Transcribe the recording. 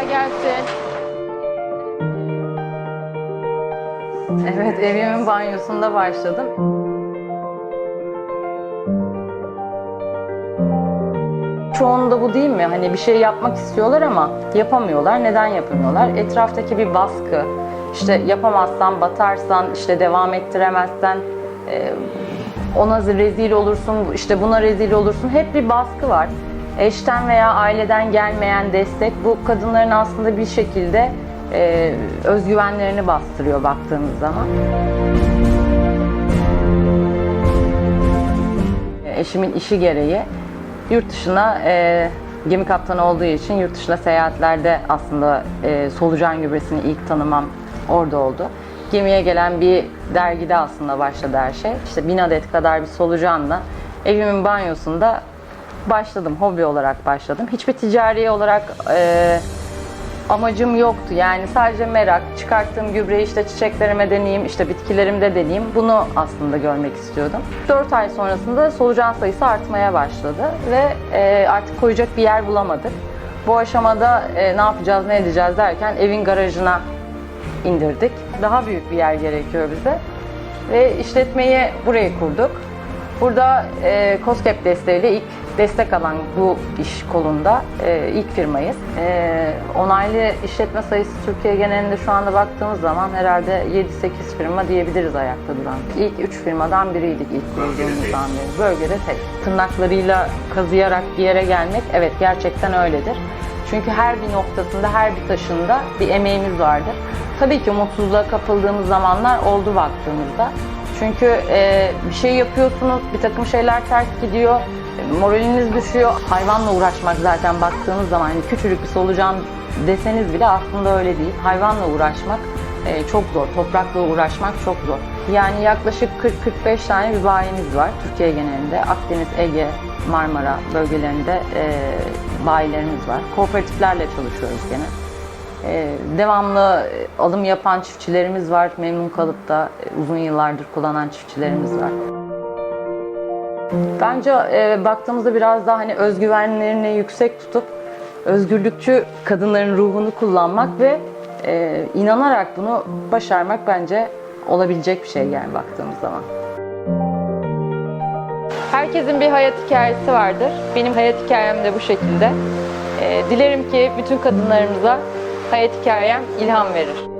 kolay gelsin. Evet, evimin banyosunda başladım. Çoğunda bu değil mi? Hani bir şey yapmak istiyorlar ama yapamıyorlar. Neden yapamıyorlar? Etraftaki bir baskı, işte yapamazsan, batarsan, işte devam ettiremezsen, e, ona rezil olursun, işte buna rezil olursun. Hep bir baskı var. Eşten veya aileden gelmeyen destek bu kadınların aslında bir şekilde e, özgüvenlerini bastırıyor baktığımız zaman. Eşimin işi gereği yurt dışına e, gemi kaptanı olduğu için yurt dışına seyahatlerde aslında e, solucan gübresini ilk tanımam orada oldu. Gemiye gelen bir dergide aslında başladı her şey. İşte bin adet kadar bir solucanla evimin banyosunda başladım. Hobi olarak başladım. Hiçbir ticari olarak e, amacım yoktu. Yani sadece merak. Çıkarttığım gübreyi işte çiçeklerime deneyeyim, işte bitkilerimde deneyeyim. Bunu aslında görmek istiyordum. 4 ay sonrasında solucan sayısı artmaya başladı ve e, artık koyacak bir yer bulamadık. Bu aşamada e, ne yapacağız, ne edeceğiz derken evin garajına indirdik. Daha büyük bir yer gerekiyor bize. Ve işletmeyi buraya kurduk. Burada e, COSGAP desteğiyle ilk destek alan bu iş kolunda e, ilk firmayız. E, onaylı işletme sayısı Türkiye genelinde şu anda baktığımız zaman herhalde 7-8 firma diyebiliriz ayakta duran. İlk 3 firmadan biriydik ilk kurulduğumuzdan beri. Bölgede tek. Tırnaklarıyla kazıyarak bir yere gelmek evet gerçekten öyledir. Çünkü her bir noktasında, her bir taşında bir emeğimiz vardır. Tabii ki umutsuzluğa kapıldığımız zamanlar oldu baktığımızda. Çünkü e, bir şey yapıyorsunuz, bir takım şeyler ters gidiyor, e, moraliniz düşüyor. Hayvanla uğraşmak zaten baktığınız zaman hani küçücük bir solucan deseniz bile aslında öyle değil. Hayvanla uğraşmak e, çok zor, toprakla uğraşmak çok zor. Yani yaklaşık 40-45 tane bir bayimiz var Türkiye genelinde. Akdeniz, Ege, Marmara bölgelerinde e, bayilerimiz var. Kooperatiflerle çalışıyoruz gene. Ee, devamlı alım yapan çiftçilerimiz var. Memnun kalıp da e, uzun yıllardır kullanan çiftçilerimiz var. Bence e, baktığımızda biraz daha hani özgüvenlerini yüksek tutup özgürlükçü kadınların ruhunu kullanmak ve e, inanarak bunu başarmak bence olabilecek bir şey yani baktığımız zaman. Herkesin bir hayat hikayesi vardır. Benim hayat hikayem de bu şekilde. Dilerim ki bütün kadınlarımıza hayat hikayem ilham verir.